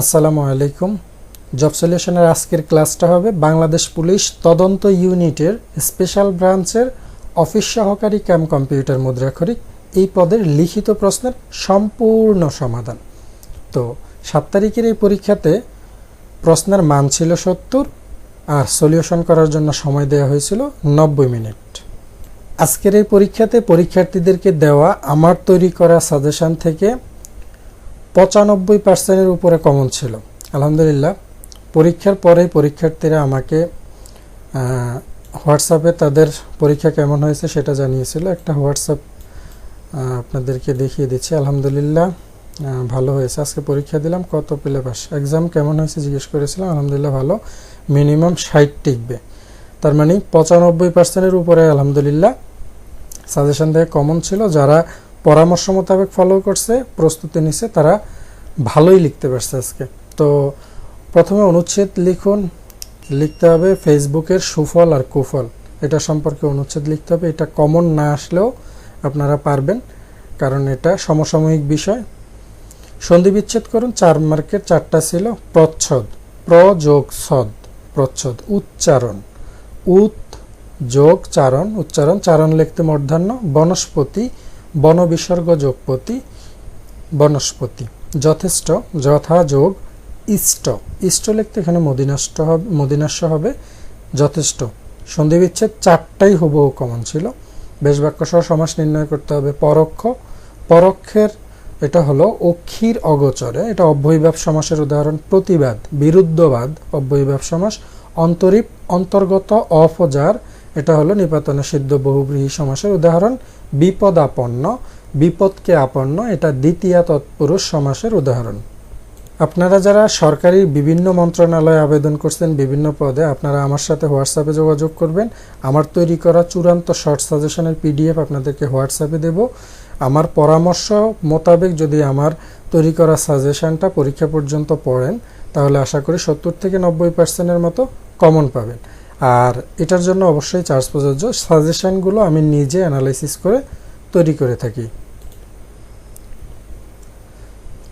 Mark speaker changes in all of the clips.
Speaker 1: আসসালামু আলাইকুম। জব সলিউশনের আজকের ক্লাসটা হবে বাংলাদেশ পুলিশ তদন্ত ইউনিটের স্পেশাল ব্রাঞ্চের অফিস সহকারী ক্যাম্প কম্পিউটার মুদ্রাক্ষরিক। এই পদের লিখিত প্রশ্নের সম্পূর্ণ সমাধান। তো, সাত তারিখের এই পরীক্ষাতে প্রশ্নের মান ছিল সত্তর, আর সলিউশন করার জন্য সময় দেওয়া হয়েছিল নব্বই মিনিট। আজকের এই পরীক্ষাতে পরীক্ষার্থীদেরকে দেওয়া আমার তৈরি করা সাজেশন থেকে পঁচানব্বই পার্সেন্টের উপরে কমন ছিল। আলহামদুলিল্লাহ, পরীক্ষার পরে পরীক্ষার্থীরা আমাকে হোয়াটসঅ্যাপে তাদের পরীক্ষা কেমন হয়েছে সেটা জানিয়েছিল। একটা হোয়াটসঅ্যাপ আপনাদেরকে দেখিয়ে দিচ্ছি। আলহামদুলিল্লাহ ভালো হয়েছে। আজকে পরীক্ষা দিলাম, কত পেলে পাস এক্সাম কেমন হয়েছে জিজ্ঞেস করেছিলাম, আলহামদুলিল্লাহ ভালো। মিনিমাম ষাট টিকবে। তার মানে পঁচানব্বই পার্সেন্টের উপরে আলহামদুলিল্লাহ সাজেশন থেকে কমন ছিল। যারা পরামর্শ মোতাবেক ফলো করছে, প্রস্তুতি নিছে, তারা ভালোই লিখতে পারছে আজকে। তো প্রথমে অনুচ্ছেদ লিখুন, লিখতে হবে ফেসবুকের সুফল আর কুফল। এটা সম্পর্কে অনুচ্ছেদ লিখতে হবে, এটা কমন না আসলেও আপনারা পারবেন, কারণ এটা সমসাময়িক বিষয়। সন্ধি বিচ্ছেদ করুন, চার মার্কের চারটা ছিল, প্রচ্ছদ প্র যোগ সদ প্রচ্ছদ, উচ্চারণ। উত যোগ, চারণ, উচ্চারণ, চারণ লিখতে মূর্ধন্য, বনস্পতি বন বিসর্গ যোগপতি বনস্পতি। যথেষ্ট, যথা যোগ, ইষ্ট। ইষ্ট লিখতে এখানে মদিনাষ্ট হবে মদিনাস্য হবে। যথেষ্ট। সন্ধি বিচ্ছেদ চারটাই হুবহু কমন ছিল। বেশ বাক্য সহ সমাস নির্ণয় করতে হবে। পরোক্ষ। পরোক্ষের এটা হলো অক্ষীর অগোচরে। এটা অব্যয়ীভাব সমাসের উদাহরণ। প্রতিবাদ। বিরুদ্ধবাদ। অব্যয়ীভাব সমাস। অন্তরীপ অন্তর্গত অফজার এটা হলো নিপাতনে সিদ্ধ বহুব্রীহী সমাসের উদাহরণ। বিপদাপন্ন, বিপদকে আপন্ন, এটা দ্বিতীয় তৎপুরুষ সমাসের উদাহরণ। আপনারা যারা সরকারি বিভিন্ন মন্ত্রণালয়ে আবেদন করছেন বিভিন্ন পদে, আপনারা আমার সাথে হোয়াটসঅ্যাপে যোগাযোগ করবেন। আমার তৈরি করা চূড়ান্ত শর্ট সাজেশনের পিডিএফ আপনাদেরকে হোয়াটসঅ্যাপে দেব। আমার পরামর্শ মোতাবেক যদি আমার তৈরি করা সাজেশনটা পরীক্ষা পর্যন্ত পড়েন, তাহলে আশা করি সত্তর থেকে নব্বই পার্সেন্টের মতো কমন পাবেন। আর এটার জন্য অবশ্যই চার্জ প্রযোজ্য। সাজেশনগুলো আমি নিজে অ্যানালাইসিস করে তৈরি করে থাকি।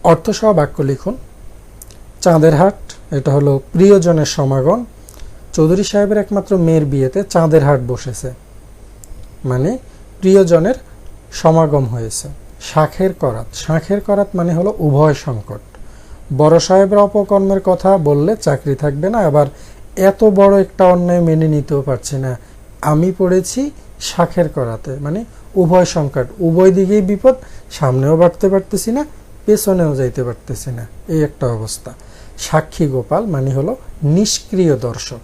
Speaker 1: অর্থসহ বাক্য লিখুন। চাঁদের হাট, এটা হলো প্রিয়জনের সমাগম। চৌধুরী সাহেবের একমাত্র মেয়ের বিয়েতে চাঁদের হাট বসেছে। মানে প্রিয়জনের সমাগম হয়েছে। শাখের করাত। শাখের করাত মানে হলো উভয় সংকট। বড় সাহেবের অপকর্মের কথা বললে চাকরি থাকবে না, আবার এত বড় একটা অন্যায় মেনে নিতেও পারছি না। আমি পড়েছি শাখের করাতে মানে উভয় সংকট, উভয় দিকেই বিপদ, সামনেও বাড়তে পারতেছি না, পেছনেও যাইতে পারতেছি না। এই একটা অবস্থা। সাক্ষী গোপাল মানে হলো নিষ্ক্রিয় দর্শক।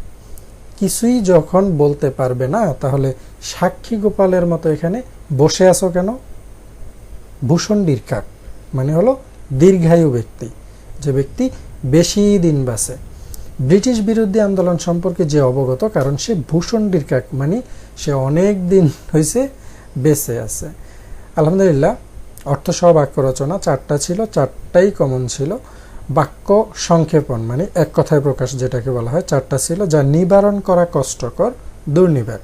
Speaker 1: কিছুই যখন বলতে পারবে না, তাহলে সাক্ষী গোপালের মতো এখানে বসে আছো কেন? ভূষণ্ডির কাক মানে হলো দীর্ঘায়ু ব্যক্তি। যে ব্যক্তি বেশি দিন বাঁচে। ব্রিটিশ বিরোধী আন্দোলন সম্পর্কে যে অবগত, কারণ সে ভূষণ্ডির কাক মানে সে অনেক দিন হয়েছে বেঁচে আছে। আলহামদুলিল্লাহ, অর্থ অর্থসহ বাক্য রচনা চারটা ছিল, চারটাই কমন ছিল। বাক্য সংক্ষেপণ মানে এক কথায় প্রকাশ যেটাকে বলা হয়, চারটা ছিল, যা নিবারণ করা কষ্টকর দুর্নিবার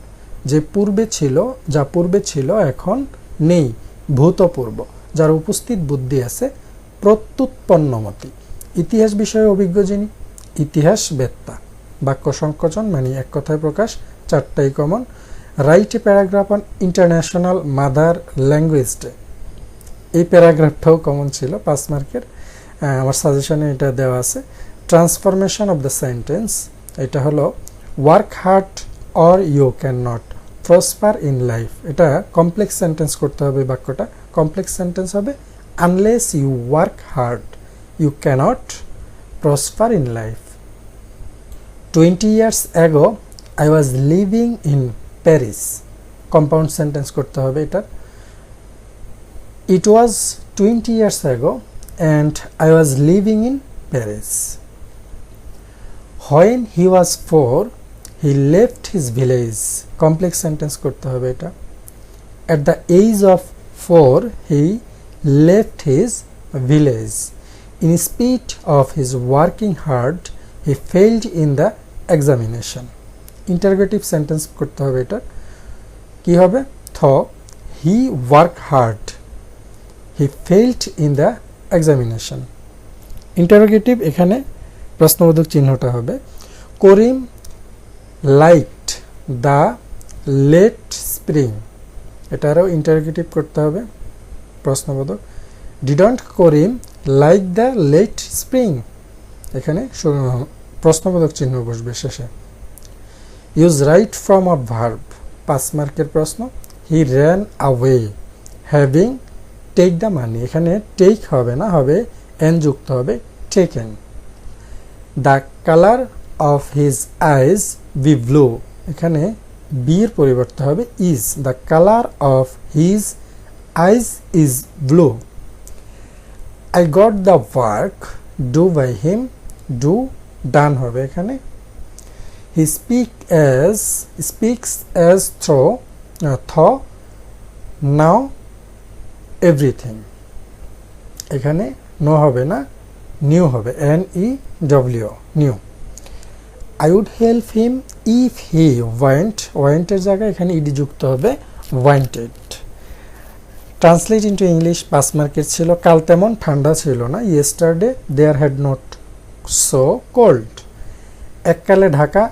Speaker 1: যে পূর্বে ছিল, যা পূর্বে ছিল, এখন নেই, ভূতপূর্ব, যার উপস্থিত বুদ্ধি আছে প্রত্যুৎপন্নমতি। ইতিহাস বিষয়ে অভিজ্ঞ যিনি ইতিহাস বেত্তা বাক্য সংকোচন মানে এক কথায় প্রকাশ, চারটাই common write a paragraph on international mother language day এই প্যারাগ্রাফটাও কমন ছিল, পাঁচ মার্কের। আমার সাজেশনে এটা দেওয়া আছে। ট্রান্সফরমেশন অফ দ্য সেন্টেন্স এটা হলো work hard or you can not prosper in life এটা কমপ্লেক্স সেন্টেন্স করতে হবে বাক্যটা। কমপ্লেক্স সেন্টেন্স হবে unless you work hard you can't prosper in life Twenty years ago I was living in Paris compound sentence করতে হবে এটার It was 20 years ago and I was living in Paris. When he was four, he left his village. Complex sentence করতে হবে এটা At the age of four, he left his village. In spite of his working hard, he failed in the examination. Interrogative sentence করতে হবে এটা কি হবে? Though he work hard he failed in the examination. Interrogative এখানে প্রশ্নবোধক চিহ্নটা হবে। Karim liked the late spring এটারও ইন্টারোগেটিভ করতে হবে। প্রশ্নবোধক। Didn't Karim like the late spring এখানে প্রশ্নবোধক চিহ্ন বসবে শেষে। Use right from a verb পাঁচ মার্কের প্রশ্ন। He ran away having take the money এখানে টেক হবে না, হবে এন যুক্ত হবে taken the colour of his eyes be blue এখানে বিয়ের পরিবর্তে হবে is the colour of his eyes is blue I got the work do by him do done হবে এখানে। He speak as speaks as though থ নাও everything এখানে no হবে না নিউ হবে N E W new I would help him if he want ওয়ান্টের জায়গায়, এখানে ED যুক্ত হবে ওয়ান্টেড ট্রান্সলেট ইন্টু ইংলিশ পাস মার্কের ছিল, কাল তেমন ঠান্ডা ছিল না yesterday there had not so cold. এককালে ঢাকা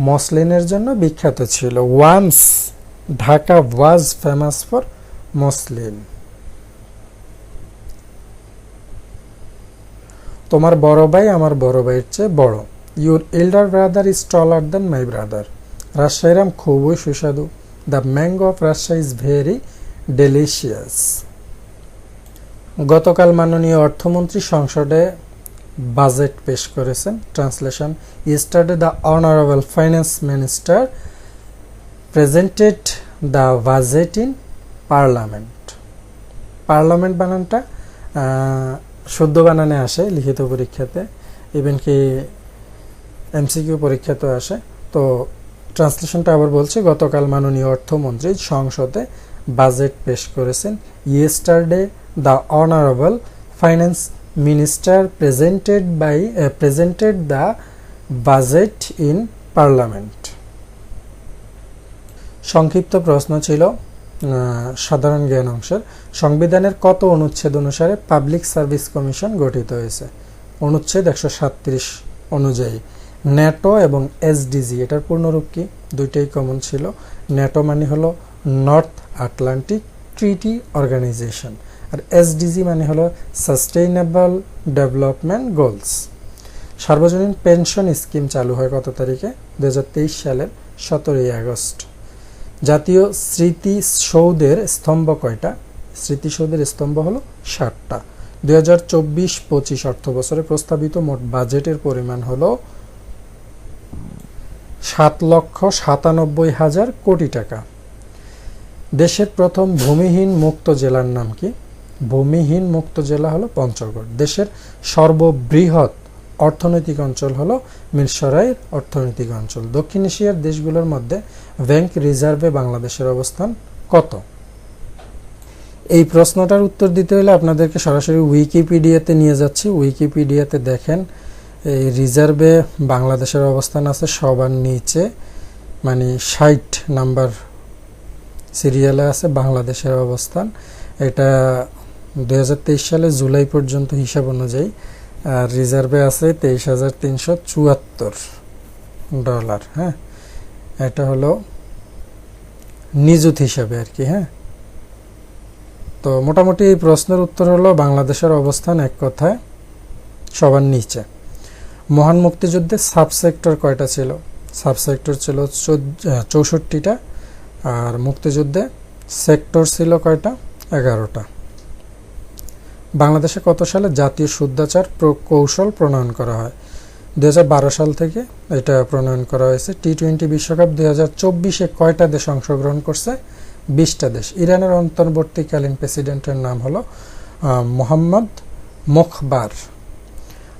Speaker 1: মসলিনের জন্য বিখ্যাত ছিল। Once Dhaka was famous for muslin. তোমার বড় ভাই আমার বড় ভাইয়ের চেয়ে বড়। Your elder brother is taller than my brother. রাজশাহীর আম খুবই সুস্বাদু। The mango of Rajshahi is very delicious. গতকাল মাননীয় অর্থমন্ত্রী সংসদে বাজেট পেশ করেছেন। Translation yesterday the honourable finance minister presented the budget in parliament parliament বানানটা শুদ্ধ বানানে আসে লিখিত পরীক্ষাতে ইভেন কি এমসিকিউ পরীক্ষাতেও আসে। তো ট্রান্সলেশনটা আবার বলছি, গতকাল মাননীয় অর্থমন্ত্রী সংসদে বাজেট পেশ করেছেন। Yesterday the honourable finance minister presented by presented the budget in parliament সংক্ষিপ্ত প্রশ্ন ছিল সাধারণ জ্ঞান অংশের। সংবিধানের কত অনুচ্ছেদ অনুসারে পাবলিক সার্ভিস কমিশন গঠিত হয়েছে? অনুচ্ছেদ একশো সাতত্রিশ অনুযায়ী। ন্যাটো এবং এসডিজি, এটার পূর্ণরূপ কি? দুইটাই কমন ছিল। ন্যাটো মানে হলো নর্থ আটলান্টিক ট্রিটি অর্গানাইজেশন আর এসডিজি মানে হলো সাস্টেইনেবল ডেভেলপমেন্ট গোলস সার্বজনীন পেনশন স্কিম চালু হয় কত তারিখে? দু সালের সতেরোই আগস্ট। জাতীয় স্মৃতিসৌধের স্তম্ভ কয়টা? স্মৃতিসৌধের স্তম্ভ হলো ষাটটা দুই হাজার চব্বিশ পঁচিশ অর্থ বছরে প্রস্তাবিত মোট বাজেটের পরিমাণ হলো সাত লক্ষ সাতানব্বই হাজার কোটি টাকা। দেশের প্রথম ভূমিহীন মুক্ত জেলার নাম কি? ভূমিহীন মুক্ত জেলা হলো পঞ্চগড়। দেশের সর্ববৃহৎ অর্থনৈতিক অঞ্চল হলো মিরসরাইয়ের অর্থনৈতিক অঞ্চল। দক্ষিণ এশিয়ার দেশগুলোর মধ্যে ব্যাংক রিজার্ভে বাংলাদেশের অবস্থান কত? এই প্রশ্নটার উত্তর দিতে হলে আপনাদেরকে সরাসরি উইকিপিডিয়াতে নিয়ে যাচ্ছি। উইকিপিডিয়াতে দেখেন, এই রিজার্ভে বাংলাদেশের অবস্থান আছে সবার নিচে মানে ষাট নাম্বার সিরিয়ালে আছে বাংলাদেশের অবস্থান। এটা দু হাজার তেইশ সালে জুলাই পর্যন্ত হিসাব অনুযায়ী আর রিজার্ভে আছে তেইশ হাজার তিনশো চুয়াত্তর ডলার হ্যাঁ? এটা হলো নিযুত হিসাবে আর কি হ্যাঁ? তো মোটামুটি এই প্রশ্নের উত্তর হলো বাংলাদেশের অবস্থান এক কথায় সবার নিচে। মহান মুক্তিযুদ্ধে সাবসেক্টর কয়টা ছিল? সাবসেক্টর ছিল চৌষট্টিটা, আর মুক্তিযুদ্ধে সেক্টর ছিল কয়টা? এগারোটা। বাংলাদেশে কত সালে জাতীয় শুদ্ধাচার প্র- কৌশল প্রণয়ন করা হয়? দু হাজার বারো সাল থেকে এটা প্রণয়ন করা হয়েছে। টি টোয়েন্টি বিশ্বকাপ দুই হাজার চব্বিশে কয়টা দেশ অংশগ্রহণ করছে? বিশটা দেশ। ইরানের অন্তর্বর্তীকালীন প্রেসিডেন্টের নাম হলো মোহাম্মদ মুখবার।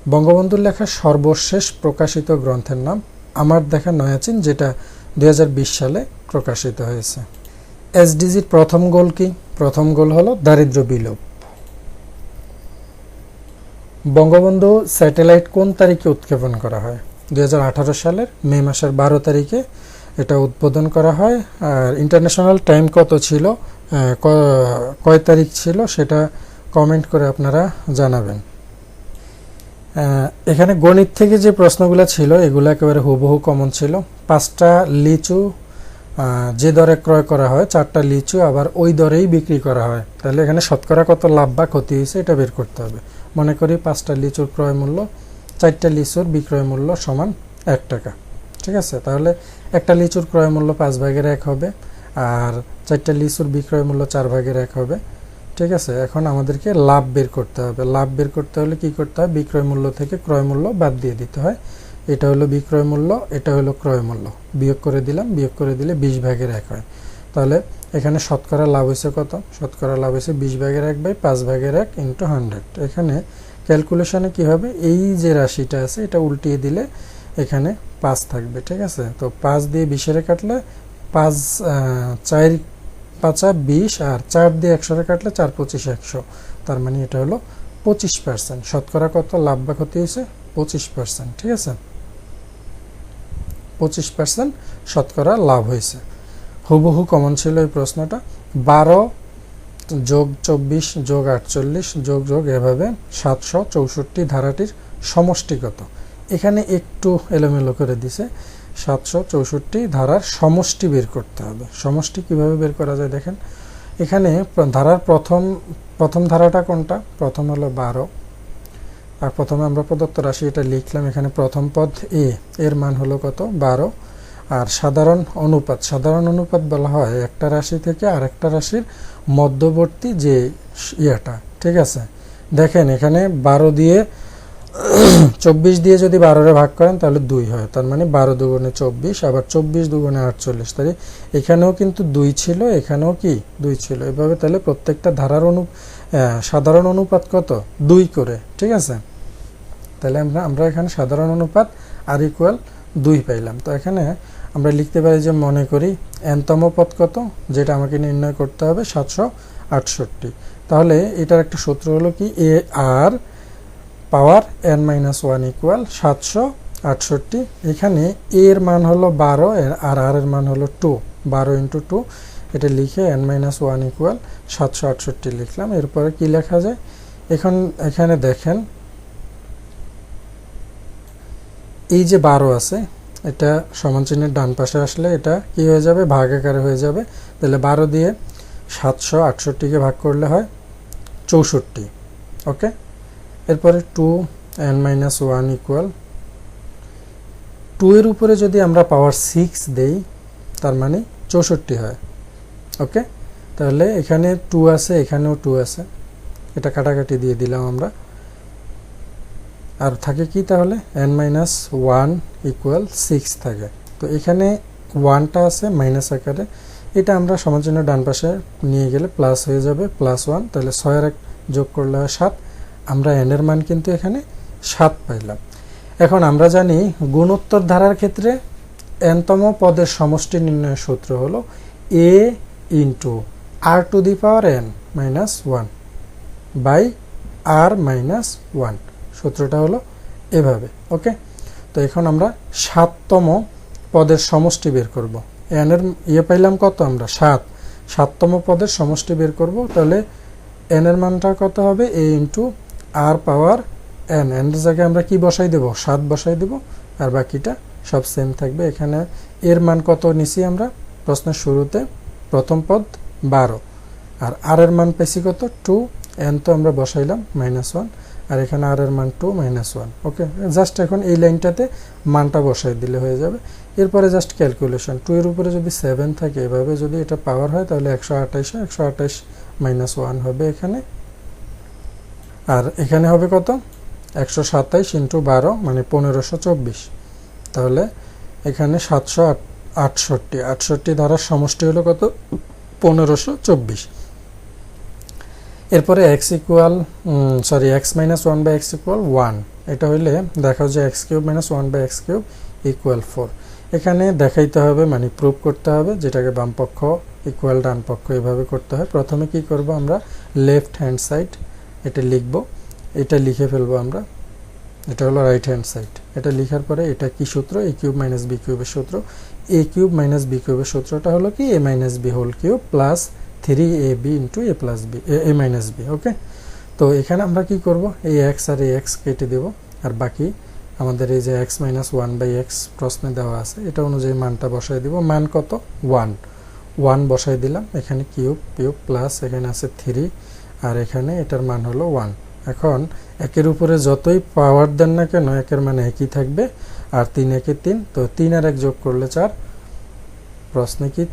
Speaker 1: বঙ্গবন্ধুর লেখা সর্বশেষ প্রকাশিত গ্রন্থের নাম আমার দেখা নয়াচিন, যেটা দু হাজার বিশ সালে প্রকাশিত হয়েছে। এসডিজির প্রথম গোল কি? প্রথম গোল হলো দারিদ্র্য বিলোপ। বঙ্গবন্ধু স্যাটেলাইট কোন তারিখে উৎক্ষেপণ করা হয়? দু হাজার আঠারো সালের মে মাসের বারো তারিখে এটা উদ্বোধন করা হয়। আর ইন্টারন্যাশনাল টাইম কত ছিল? কয় তারিখ ছিল? সেটা কমেন্ট করে আপনারা জানাবেন। এখানে গণিত থেকে যে প্রশ্নগুলো ছিল, এগুলো একেবারে হুবহু কমন ছিল। পাঁচটা লিচু যে দরে ক্রয় করা হয়, চারটা লিচু, আবার ওই দরেই বিক্রি করা হয়। তাহলে এখানে শতকরা কত লাভ বা ক্ষতি হয়েছে, এটা বের করতে হবে। মনে করি পাঁচটা লিচুর ক্রয় মূল্য, চারটা লিচুর বিক্রয় মূল্য সমান এক টাকা। ঠিক আছে? তাহলে একটা লিচুর ক্রয় মূল্য পাঁচ ভাগের এক হবে, আর চারটা লিচুর বিক্রয় মূল্য চার ভাগের এক হবে। ঠিক আছে? এখন আমাদেরকে লাভ বের করতে হবে। লাভ বের করতে হলে কি করতে হয়? বিক্রয় মূল্য থেকে ক্রয় মূল্য বাদ দিয়ে দিতে হয়। এটা হলো বিক্রয় মূল্য, এটা হলো ক্রয় মূল্য। বিয়োগ করে দিলাম, বিয়োগ করে দিলে বিশ ভাগের এক হয়। তাহলে এখানে শতকরা লাভ হয়েছে কত? শতকরা লাভ হয়েছে বিশ ভাগের এক বাই পাঁচ ভাগের এক ইন্টু হান্ড্রেড এখানে ক্যালকুলেশনে কি হবে এই যে রাশিটা আছে, এটা উল্টিয়ে দিলে এখানে পাঁচ থাকবে, ঠিক আছে? তো পাঁচ দিয়ে বিশেরে কাটলে পাঁচ চার পাঁচা বিশ আর চার দিয়ে একশোরে কাটলে চার পঁচিশ একশো। তার মানে এটা হলো পঁচিশ পার্সেন্ট শতকরা কত? লাভ বা ক্ষতি হয়েছে পঁচিশ পার্সেন্ট ঠিক আছে? পঁচিশ পার্সেন্ট শতকরা লাভ হয়েছে। হুবহু কমন ছিল এই প্রশ্নটা। বারো যোগ চব্বিশ যোগ আটচল্লিশ যোগ যোগ এভাবে সাতশো চৌষট্টি ধারাটির সমষ্টিগত। এখানে একটু এলোমেলো করে দিছে। সাতশো চৌষট্টি ধারার সমষ্টি বের করতে হবে। সমষ্টি কীভাবে বের করা যায় দেখেন। এখানে ধারার প্রথম প্রথম ধারাটা কোনটা? প্রথম হলো বারো। আর প্রথমে আমরা প্রদত্ত রাশি এটা লিখলাম। এখানে প্রথম পদ এ। এর মান হলো কত? বারো। আর সাধারণ অনুপাত সাধারণ অনুপাত বলা হয় একটা রাশি থেকে আরেকটা রাশির মধ্যবর্তী যে ইয়েটা, ঠিক আছে? দেখেন, এখানে বারো দিয়ে, চব্বিশ দিয়ে যদি বারোরে ভাগ করেন, তাহলে দুই হয়। তার মানে বারো দুগুণে চব্বিশ, আবার চব্বিশ দুগুণে আটচল্লিশ। তাহলে এখানেও কিন্তু দুই ছিল, এখানেও কি? দুই ছিল। এভাবে তাহলে প্রত্যেকটা ধারার অনু সাধারণ অনুপাত কত? দুই করে, ঠিক আছে? তাহলে আমরা আমরা এখানে সাধারণ অনুপাত আর ইকুয়াল দুই পাইলাম। তো এখানে আমরা লিখতে পারি যে মনে করি এনতম পদ কত, যেটা আমাকে নির্ণয় করতে হবে সাতশো আটষট্টি। তাহলে এটার একটা সূত্র হলো কি? A R power N minus one equal সাতশো আটষট্টি। এখানে এর মান হলো বারো আর আর এর মান হলো টু বারো ইন্টু টু এটা লিখে এন মাইনাস ওয়ান ইকুয়াল সাতশো আটষট্টি লিখলাম। এরপরে কি লেখা যায়? এখন এখানে দেখেন, এই যে বারো আছে এটা সমান চিহ্নের ডান পাশে আসলে এটা কি হয়ে যাবে? ভাগ আকারে হয়ে যাবে। তাহলে বারো দিয়ে সাতশো আটষট্টিকে ভাগ করলে হয় চৌষট্টি। ওকে? এরপরে two N minus one equal two এর উপরে যদি আমরা পাওয়ার সিক্স দেই, তার মানে চৌষট্টি হয়। ওকে? তাহলে এখানে টু আছে, এখানেও টু আছে। এটা কাটাকাটি দিয়ে দিলাম আমরা। আর থাকে কি তাহলে? N minus one equal six থাকে। তো এখানে ওয়ানটা আছে মাইনাস আকারে। এটা আমরা সমাজন্য ডান পাশে নিয়ে গেলে প্লাস হয়ে যাবে প্লাস ওয়ান তাহলে ছয়ের এক যোগ করলে হয় সাত। আমরা এনের মান কিন্তু এখানে সাত পাইলাম। এখন আমরা জানি গুণোত্তর ধারার ক্ষেত্রে এনতম পদের সমষ্টি নির্ণয়ের সূত্র হলো A into R to the power N minus one by R minus one সূত্রটা হলো এভাবে, ওকে? তো এখন আমরা সাততম পদের সমষ্টি বের করব। এন এর ইয়ে পাইলাম কত আমরা? সাত। সাততম পদের সমষ্টি বের করব, তাহলে এন এর মানটা কত হবে? A into R power N. N এর জায়গায় আমরা কি বসাই দেব? সাত বসাই দেব, আর বাকিটা সব সেম থাকবে। এখানে এর মান কত নিছি আমরা? প্রশ্নের শুরুতে প্রথম পদ বারো, আর আর এর মান পেয়েছি কত? টু এন তো আমরা বসাইলাম মাইনাস ওয়ান আর এখানে আর এর মান two minus one okay just এখন এই লাইনটাতে মানটা বসাই দিলে হয়ে যাবে। এরপরে জাস্ট ক্যালকুলেশন টু এর উপরে যদি সেভেন থাকে, এভাবে যদি এটা পাওয়ার হয়, তাহলে একশো আঠাইশে, একশো আঠাইশ মাইনাস ওয়ান হবে এখানে। আর এখানে হবে কত? একশো সাতাইশ ইন্টু বারো মানে পনেরোশো চব্বিশ। তাহলে এখানে সাতশো আটষট্টি আটষট্টি ধারার সমষ্টি হলো কত? পনেরোশো চব্বিশ। এরপরে X equal sorry X minus one by X equal one এটা হইলে দেখা যায় X cube minus one by X cube equal four এখানে দেখাইতে হবে মানে প্রুভ করতে হবে, যেটাকে বাম পক্ষ ইকুয়াল ডান পক্ষ এভাবে করতে হয়। প্রথমে কি করব আমরা লেফট হ্যান্ড সাইড এটা লিখব। এটা লিখে ফেলব আমরা। এটা হলো রাইট হ্যান্ড সাইড এটা লিখার পরে এটা কি সূত্র? এ কিউব মাইনাস বি কিউবের সূত্র। এ কিউব মাইনাস বি কিউবের সূত্রটা হলো কি? A minus B whole cube plus three A B into A plus B A minus B okay তো এখানে আমরা কি করব? এই এক্স আর এই এক্স কেটে দেব, আর বাকি আমাদের এই যে X minus one by X প্রশ্নে দেওয়া আছে, এটা অনুযায়ী মানটা বসাই দিব। মান কত? ওয়ান ওয়ান বসাই দিলাম, এখানে কিউব কিউব প্লাস এখানে আছে থ্রি আর এখানে এটার মান হলো ওয়ান এখন একের উপরে যতই পাওয়ার দেন না কেন, একের মানে একই থাকবে, আর তিন একে তিন, তো তিন আর এক যোগ করলে চার। প্রশ্নে কি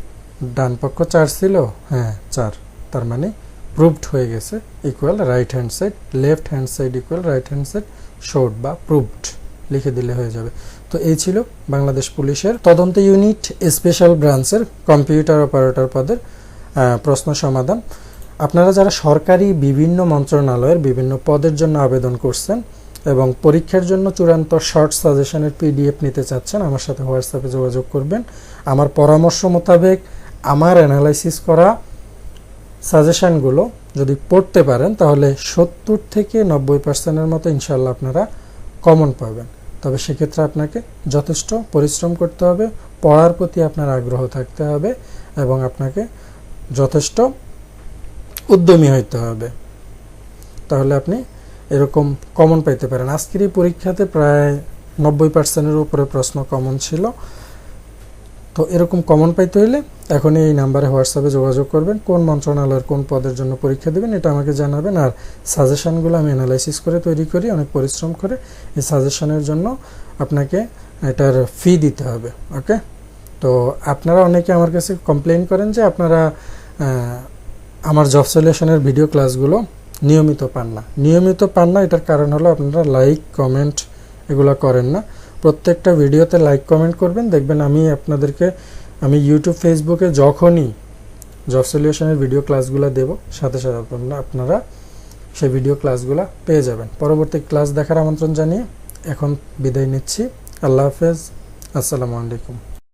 Speaker 1: ডান পক্ষ চার ছিল হ্যাঁ চার। তার মানে প্রুভড হয়ে গেছে equal right hand side left hand side equal right hand side showed বা প্রুভড লিখে দিলে হয়ে যাবে। তো এই ছিল বাংলাদেশ পুলিশের তদন্ত ইউনিট স্পেশাল ব্রাঞ্চের কম্পিউটার অপারেটর পদের প্রশ্ন সমাধান। আপনারা যারা সরকারি বিভিন্ন মন্ত্রণালয়ের বিভিন্ন পদের জন্য আবেদন করছেন এবং পরীক্ষার জন্য চূড়ান্ত শর্ট সাজেশনের পিডিএফ নিতে চাচ্ছেন, আমার সাথে হোয়াটসঅ্যাপে যোগাযোগ করবেন। আমার পরামর্শ মোতাবেক আমার অ্যানালাইসিস করা সাজেশনগুলো যদি পড়তে পারেন, তাহলে সত্তর থেকে নব্বই পার্সেন্টের মতো ইনশাল্লাহ আপনারা কমন পাবেন। তবে সেক্ষেত্রে আপনাকে যথেষ্ট পরিশ্রম করতে হবে, পড়ার প্রতি আপনার আগ্রহ থাকতে হবে এবং আপনাকে যথেষ্ট উদ্যমী হইতে হবে। তাহলে আপনি এরকম কমন পাইতে পারেন। আজকের এই পরীক্ষাতে প্রায় নব্বই পার্সেন্টের উপরে প্রশ্ন কমন ছিল। তো এরকম কমন পাইতে হলে এখনই এই নাম্বারে হোয়াটসঅ্যাপে যোগাযোগ করবেন, কোন মন্ত্রণালয়ের কোন পদের জন্য পরীক্ষা দেবেন এটা আমাকে জানাবেন আর সাজেশানগুলো আমি অ্যানালাইসিস করে তৈরি করি, অনেক পরিশ্রম করে এই সাজেশানের জন্য আপনাকে এটার ফি দিতে হবে ওকে তো আপনারা অনেকে আমার কাছে কমপ্লেন করেন যে আপনারা আমার জব সলিউশনের ভিডিও ক্লাসগুলো নিয়মিত পান না। নিয়মিত পান না, এটার কারণ হলো আপনারা লাইক কমেন্ট এগুলো করেন না। প্রত্যেকটা ভিডিওতে লাইক কমেন্ট করবেন। দেখবেন আমি আপনাদেরকে, আমি ইউটিউব ফেসবুকে যখনই জব সলিউশনের ভিডিও ক্লাসগুলো দেব, সাথে সাথে আপনারা সেই ভিডিও ক্লাসগুলো পেয়ে যাবেন। পরবর্তী ক্লাস দেখার আমন্ত্রণ জানিয়ে এখন বিদায় নিচ্ছি। আল্লাহ হাফেজ। আসসালামু আলাইকুম।